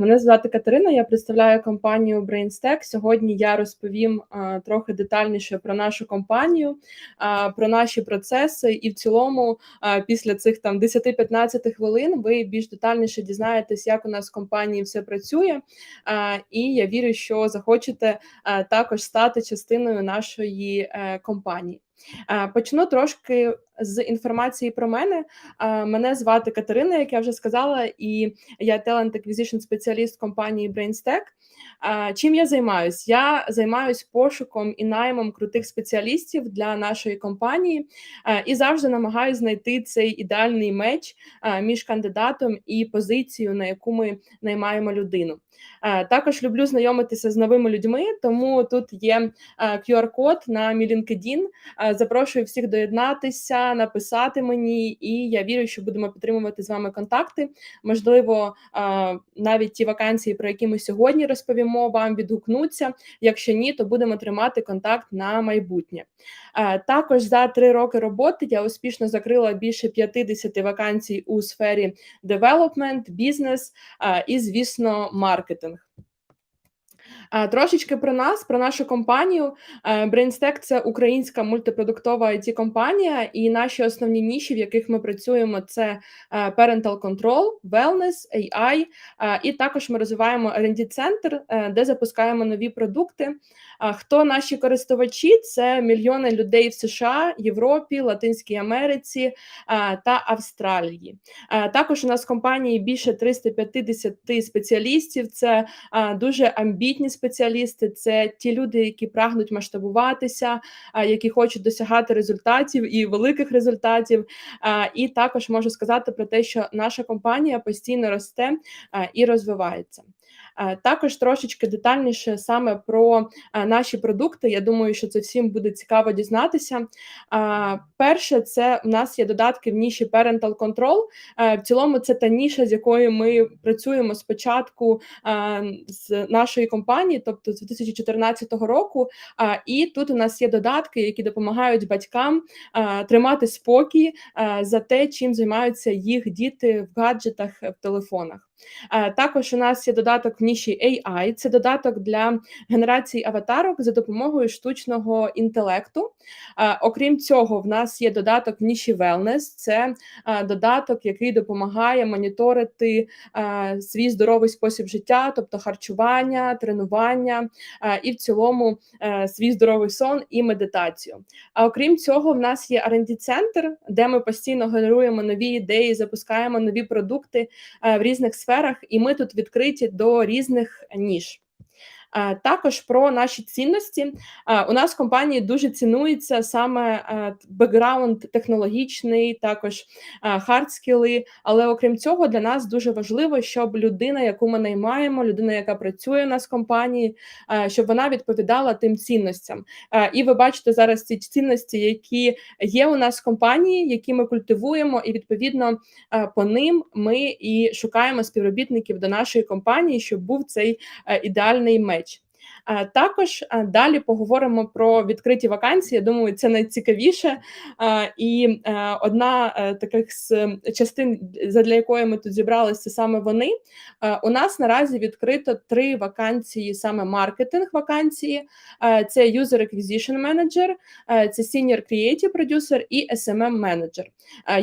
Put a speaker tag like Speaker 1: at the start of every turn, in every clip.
Speaker 1: Мене звати Катерина. Я представляю компанію BrainStack. Сьогодні я розповім а, трохи детальніше про нашу компанію, а, про наші процеси, і в цілому, а, після цих там 10-15 хвилин, ви більш детальніше дізнаєтесь, як у нас в компанії все працює. А, і я вірю, що захочете а, також стати частиною нашої е, компанії. Е, Почну трошки з інформації про мене. Мене звати Катерина, як я вже сказала, і я talent acquisition спеціаліст компанії BrainStack. Чим я займаюсь? Я займаюсь пошуком і наймом крутих спеціалістів для нашої компанії і завжди намагаюся знайти цей ідеальний меч між кандидатом і позицією, на яку ми наймаємо людину. Е, Також люблю знайомитися з новими людьми, тому тут є е, QR-код на мій LinkedIn. Е, Запрошую всіх доєднатися, написати мені, і я вірю, що будемо підтримувати з вами контакти. Можливо, навіть ті вакансії, про які ми сьогодні розповімо, вам відгукнуться. Якщо ні, то будемо тримати контакт на майбутнє. Також за три роки роботи я успішно закрила більше 50 вакансій у сфері development, бізнес і, звісно, маркетинг. Е, Трошечки про нас, про нашу компанію. Е, BrainStack – це українська мультипродуктова it компанія і наші основні ніші, в яких ми працюємо, це е, parental control, wellness, AI, е, і також ми розвиваємо R&D центр, де запускаємо нові продукти. Хто наші користувачі? Це мільйони людей в США, Європі, Латинській Америці та Австралії. Також у нас в компанії більше 350 спеціалістів. Це дуже амбітні спеціалісти. Це ті люди, які прагнуть масштабуватися, які хочуть досягати результатів і великих результатів. І також можу сказати про те, що наша компанія постійно росте і розвивається. А, Також трошечки детальніше саме про наші продукти. Я думаю, що це всім буде цікаво дізнатися. Перше, це у нас є додатки в ніші Parental Control. Е, В цілому, це та ніша, з якою ми працюємо спочатку е, з нашої компанії, тобто з 2014 року. Е, І тут у нас є додатки, які допомагають батькам е, тримати спокій е, за те, чим займаються їх діти в гаджетах в телефонах. Е, Також у нас є додаток в ніші AI, це додаток для генерації аватарок за допомогою штучного інтелекту. Е, Окрім цього, в нас є додаток в ніші Wellness, це е, додаток, який допомагає моніторити свій здоровий спосіб життя, тобто харчування, тренування і в цілому свій здоровий сон і медитацію. А окрім цього, в нас є R&D центр, де ми постійно генеруємо нові ідеї, запускаємо нові продукти в різних сферах, і ми тут відкриті до різних ніж. Е, Також про наші цінності Е, у нас в компанії дуже цінується саме е, бекграунд технологічний, також хардскіли. Але окрім цього, для нас дуже важливо, щоб людина, яку ми наймаємо, людина, яка працює у нас в компанії, щоб вона відповідала тим цінностям. І ви бачите зараз ці цінності, які є у нас в компанії, які ми культивуємо, і відповідно по ним ми і шукаємо співробітників до нашої компанії, щоб був цей ідеальний меч. Також далі поговоримо про відкриті вакансії. Я думаю, це найцікавіше. І е, одна е, таких з частин, задля якої ми тут зібралися, саме вони. У нас наразі відкрито три вакансії, саме маркетинг вакансії. Це User Acquisition Manager, це Senior Creative Producer і SMM Manager.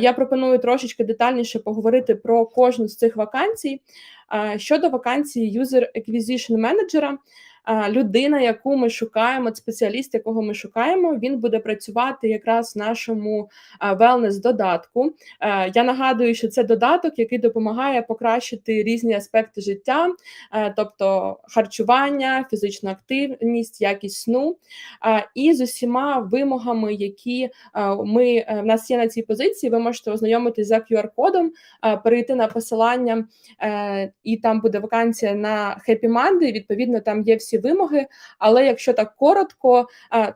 Speaker 1: Я пропоную трошечки детальніше поговорити про кожну з цих вакансій. Щодо вакансії User Acquisition Manager, людина, яку ми шукаємо, спеціаліст, якого ми шукаємо, він буде працювати якраз в нашому wellness додатку. Я нагадую, що це додаток, який допомагає покращити різні аспекти життя, тобто харчування, фізичну активність, якість сну, і з усіма вимогами, які ми е, в нас є на цій позиції. Ви можете ознайомитись за QR-кодом, перейти на посилання, е, і там буде вакансія на Happy Monday, Відповідно, там є всі вимоги. Але якщо так коротко,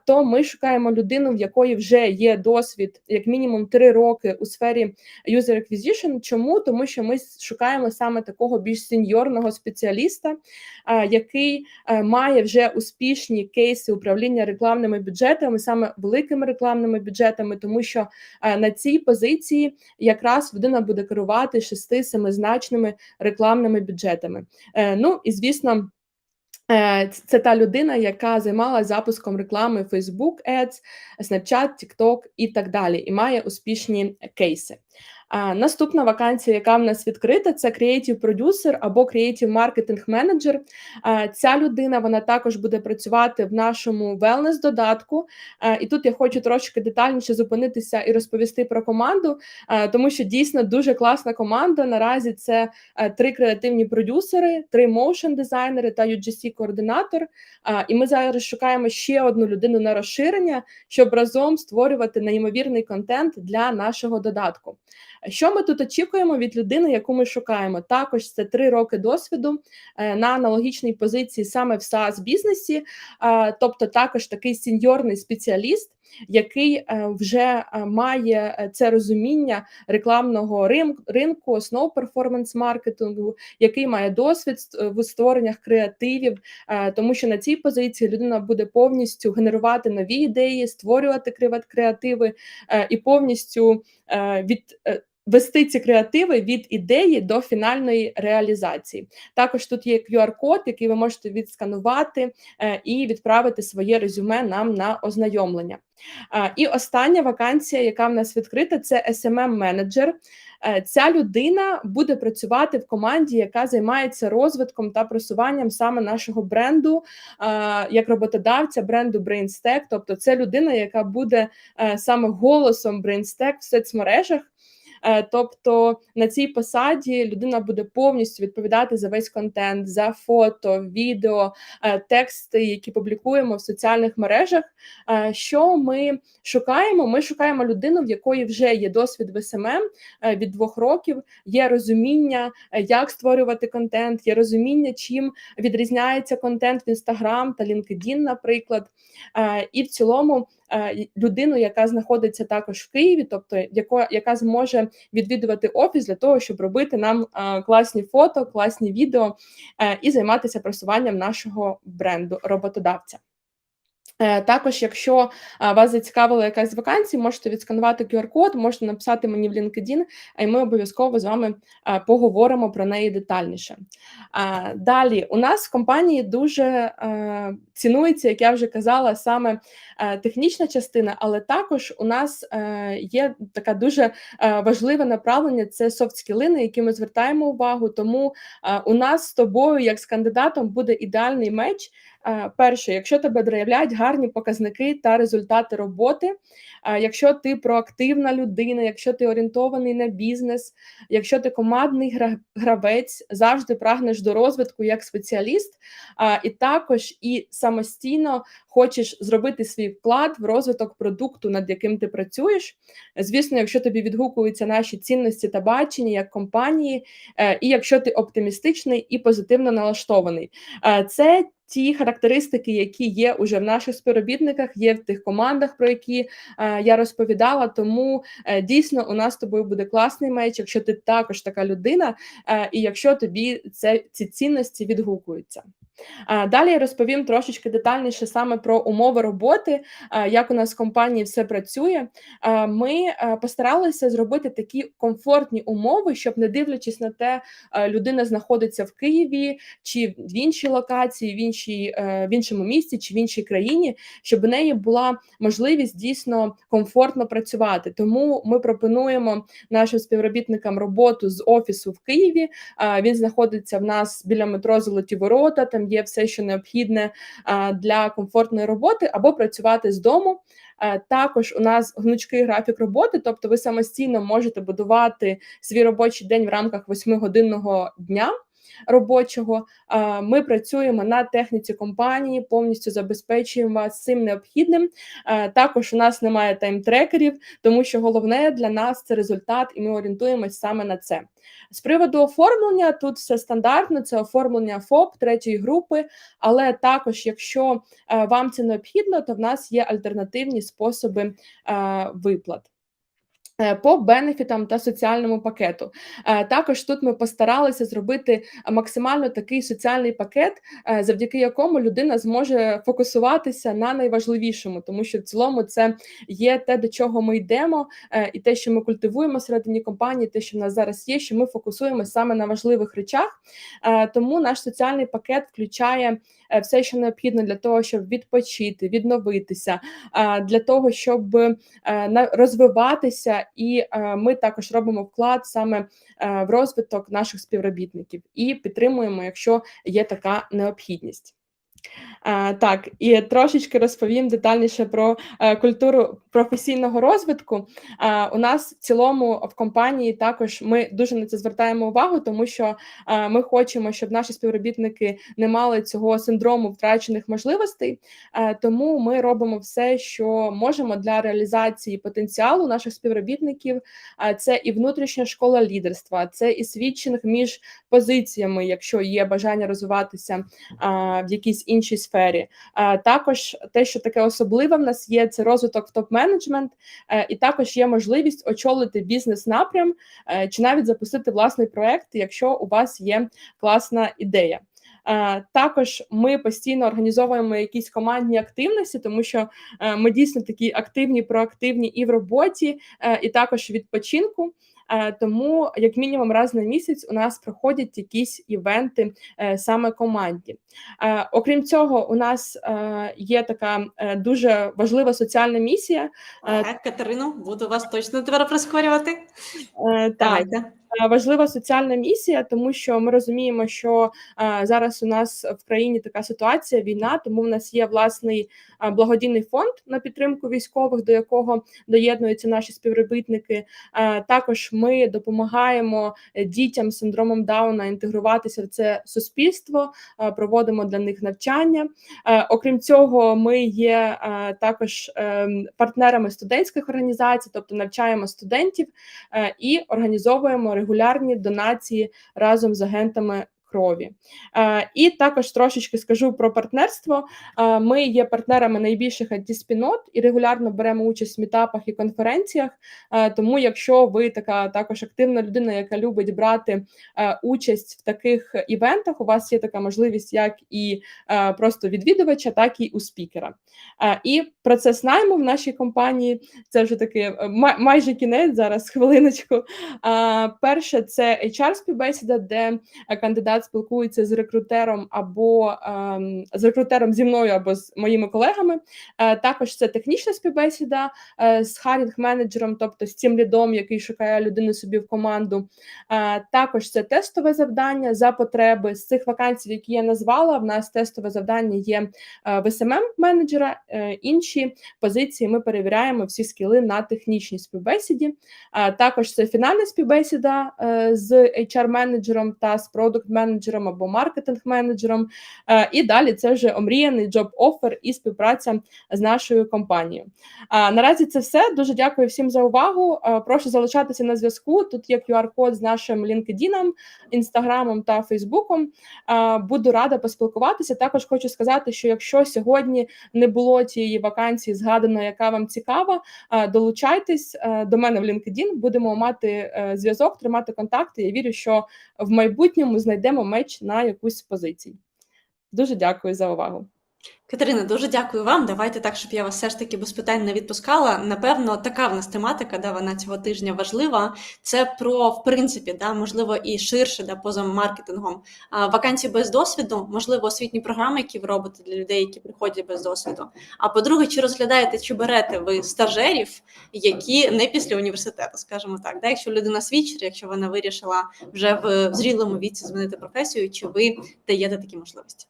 Speaker 1: то ми шукаємо людину, в якої вже є досвід, як мінімум 3 роки у сфері user acquisition. Чому тому, що ми шукаємо саме такого більш сеньорного спеціаліста, який має вже успішні кейси управління рекламними бюджетами, саме великими рекламними бюджетами, тому що на цій позиції якраз людина буде керувати шести семизначними рекламними бюджетами. Е, ну і звісно. Е, це та людина, яка займалася запуском реклами Facebook Ads, Snapchat, TikTok і так далі, і має успішні кейси. Наступна вакансія, яка в нас відкрита, це Creative Producer або Creative Marketing Manager. Ця людина вона також буде працювати в нашому wellness додатку. І тут я хочу трошки детальніше зупинитися і розповісти про команду, тому що дійсно дуже класна команда. Наразі це три креативні продюсери, три моушен дизайнери та UGC координатор. І ми зараз шукаємо ще одну людину на розширення, щоб разом створювати неймовірний контент для нашого додатку. Що ми тут очікуємо від людини, яку ми шукаємо? Також це три роки досвіду е, на аналогічній позиції саме в saas бізнесі, тобто також такий сеньорний спеціаліст. Який е, вже е, має це розуміння рекламного ринку, основ перформанс-маркетингу, який має досвід в створеннях креативів, тому що на цій позиції людина буде повністю генерувати нові ідеї, створювати креативи і повністю від Вести ці креативи від ідеї до фінальної реалізації. Також тут є QR-код, який ви можете відсканувати е, і відправити своє резюме нам на ознайомлення. Е, і остання вакансія, яка в нас відкрита, це smm менеджер е, Ця людина буде працювати в команді, яка займається розвитком та просуванням саме нашого бренду, як роботодавця бренду BrainStack. Тобто, це людина, яка буде саме голосом BrainStack в соцмережах. Е, тобто на цій посаді людина буде повністю відповідати за весь контент, за фото, відео, е, тексти, які публікуємо в соціальних мережах. Е, що ми шукаємо? Ми шукаємо людину, в якої вже є досвід в СММ від двох років, є розуміння, як створювати контент, є розуміння, чим відрізняється контент в Instagram та LinkedIn, наприклад. І в цілому людину, яка знаходиться також в Києві, тобто яко, яка зможе відвідувати офіс для того, щоб робити нам е, класні фото, класні відео е, і займатися просуванням нашого бренду роботодавця. Е, також, якщо вас зацікавила якась вакансія, можете відсканувати QR-код, можете написати мені в LinkedIn, і ми обов'язково з вами поговоримо про неї детальніше. Далі у нас в компанії дуже е, цінується, як я вже казала, саме е, технічна частина, але також у нас є така дуже важливе направлення це софт-скіли, на які ми звертаємо увагу. Тому у нас з тобою, як з кандидатом, буде ідеальний меч. Е, перше, якщо тебе драйвлять гарні показники та результати роботи, е, якщо ти проактивна людина, якщо ти орієнтований на бізнес, якщо ти командний гравець, завжди прагнеш до розвитку як спеціаліст, і також і самостійно хочеш зробити свій вклад в розвиток продукту, над яким ти працюєш. Звісно, якщо тобі відгукуються наші цінності та бачення як компанії, е, і якщо ти оптимістичний і позитивно налаштований, це ті характеристики, які є уже в наших співробітниках, є в тих командах, про які е, я розповідала. Тому е, дійсно у нас з тобою буде класний меч, якщо ти також така людина, е, і якщо тобі це ці цінності відгукуються. Далі я розповім трошечки детальніше саме про умови роботи, як у нас в компанії все працює. Ми постаралися зробити такі комфортні умови, щоб, не дивлячись на те, людина знаходиться в Києві чи в іншій локації, в іншій е, в іншому місті чи в іншій країні, щоб у неї була можливість дійсно комфортно працювати. Тому ми пропонуємо нашим співробітникам роботу з офісу в Києві. Він знаходиться в нас біля метро Золоті Ворота. Там є все, що необхідне для комфортної роботи, або працювати з дому. Також у нас гнучкий графік роботи, тобто ви самостійно можете будувати свій робочий день в рамках восьмигодинного дня. Робочого. Ми працюємо на техніці компанії, повністю забезпечуємо вас цим необхідним. Також у нас немає тайм-трекерів, тому що головне для нас це результат, і ми орієнтуємось саме на це. З приводу оформлення тут все стандартно, це оформлення ФОП третьої групи, але також, якщо вам це необхідно, то в нас є альтернативні способи виплат. Е, По бенефітам та соціальному пакету Е, також тут ми постаралися зробити максимально такий соціальний пакет, е, завдяки якому людина зможе фокусуватися на найважливішому, тому що в цілому це є те, до чого ми йдемо, і те, що ми культивуємо всередині компанії, те, що в нас зараз є, що ми фокусуємо саме на важливих речах. Тому наш соціальний пакет включає все, що необхідно для того, щоб відпочити, відновитися, е, для того, щоб е, розвиватися, і е, ми також робимо вклад саме е, в розвиток наших співробітників і підтримуємо, якщо є така необхідність. Е, Так, і трошечки розповім детальніше про е, культуру професійного розвитку. Е, У нас в цілому в компанії також ми дуже на це звертаємо увагу, тому що ми хочемо, щоб наші співробітники не мали цього синдрому втрачених можливостей. Тому ми робимо все, що можемо для реалізації потенціалу наших співробітників. Це і внутрішня школа лідерства, це і свідчинг між позиціями, якщо є бажання розвиватися в якійсь іншій сфері. А, також те, що таке особливе в нас є, це розвиток в топ-менеджмент, е, і також є можливість очолити бізнес-напрям е, чи навіть запустити власний проект, якщо у вас є класна ідея. Е, Також ми постійно організовуємо якісь командні активності, тому що е, ми дійсно такі активні, проактивні і в роботі, е, і також відпочинку. Е, Тому, як мінімум, раз на місяць у нас проходять якісь івенти е, саме командні. Е, Окрім цього, у нас є така дуже важлива соціальна місія.
Speaker 2: Катерину, буду вас точно тепер прискорювати.
Speaker 1: Так,
Speaker 2: Давайте.
Speaker 1: Е, важлива соціальна місія, тому що ми розуміємо, що е, зараз у нас в країні така ситуація, війна, тому в нас є власний е, благодійний фонд на підтримку військових, до якого доєднуються наші співробітники. Також ми допомагаємо дітям з синдромом Дауна інтегруватися в це суспільство, проводимо для них навчання. Окрім цього, ми є також партнерами студентських організацій, тобто навчаємо студентів і організовуємо регулярні донації разом з агентами крові. Е, І також трошечки скажу про партнерство. Е, Ми є партнерами найбільших it-спільнот і регулярно беремо участь в мітапах і конференціях. Е, Тому, якщо ви така також активна людина, яка любить брати участь в таких івентах, у вас є така можливість, як і просто відвідувача, так і у спікера. І процес найму в нашій компанії це вже таки майже кінець зараз, хвилиночку. Перше, це HR-співбесіда, де е, кандидат спілкується з рекрутером або ем, з рекрутером зі мною або з моїми колегами. Е, Також це технічна співбесіда е, з харінг-менеджером, тобто з цим лідом, який шукає людину собі в команду. Е, Також це тестове завдання за потреби з цих вакансій, які я назвала. В нас тестове завдання є е, в SMM менеджера. е, Інші позиції ми перевіряємо всі скіли на технічній співбесіді. А також це фінальна співбесіда е, з HR-менеджером та з продукт-менеджером або маркетинг-менеджером. Е, І далі це вже омріяний job-offer і співпраця з нашою компанією. А наразі це все. Дуже дякую всім за увагу. Е, Прошу залишатися на зв'язку. Тут є QR-код з нашим LinkedIn, Інстаграмом та Фейсбуком. Е, Буду рада поспілкуватися. Також хочу сказати, що якщо сьогодні не було тієї вакансії, згаданої, яка вам цікава, е, долучайтесь е, до мене в LinkedIn, будемо мати е, зв'язок, тримати контакти. Я вірю, що в майбутньому знайдемо меч на якусь з позицій. Дуже дякую за увагу.
Speaker 2: Катерина, дуже дякую вам. Давайте так, щоб я вас все ж таки без питань не відпускала. Напевно, така в нас тематика, да, вона цього тижня важлива. Це про, в принципі, да, можливо, і ширше, да, поза маркетингом. А, вакансії без досвіду, можливо, освітні програми, які ви робите для людей, які приходять без досвіду. А по-друге, чи розглядаєте, чи берете ви стажерів, які не після університету, скажімо так, да, якщо людина свідчер, якщо вона вирішила вже в зрілому віці змінити професію, чи ви даєте такі можливості?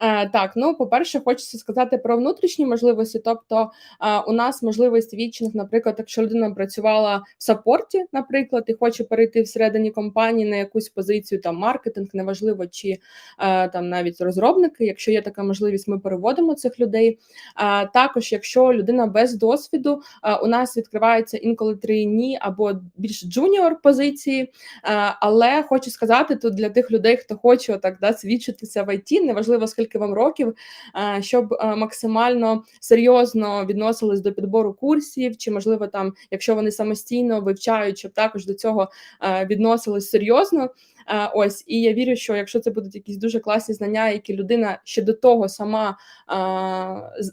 Speaker 1: Е, так, ну по-перше, хочеться сказати про внутрішні можливості. Тобто, е, у нас можливий свідчинг, наприклад, якщо людина працювала в саппорті, наприклад, і хоче перейти всередині компанії на якусь позицію, там маркетинг, неважливо, чи е, там навіть розробники. Якщо є така можливість, ми переводимо цих людей. Також, якщо людина без досвіду, у нас відкриваються інколи трійні або більш джуніор позиції. Але хочу сказати тут для тих людей, хто хоче так да, свідчитися в ІТ, неважливо скільки вам років, е, щоб е, максимально серйозно відносились до підбору курсів, чи можливо там, якщо вони самостійно вивчають, щоб також до цього е, відносились серйозно. Ось і я вірю, що якщо це будуть якісь дуже класні знання, які людина ще до того сама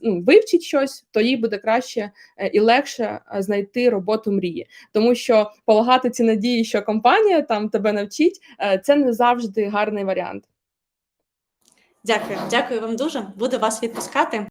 Speaker 1: ну, вивчить щось, то їй буде краще і легше знайти роботу мрії, тому що полагати ці надії, що компанія там тебе навчить, це не завжди гарний варіант.
Speaker 2: Дякую, дякую вам дуже. Буду вас відпускати.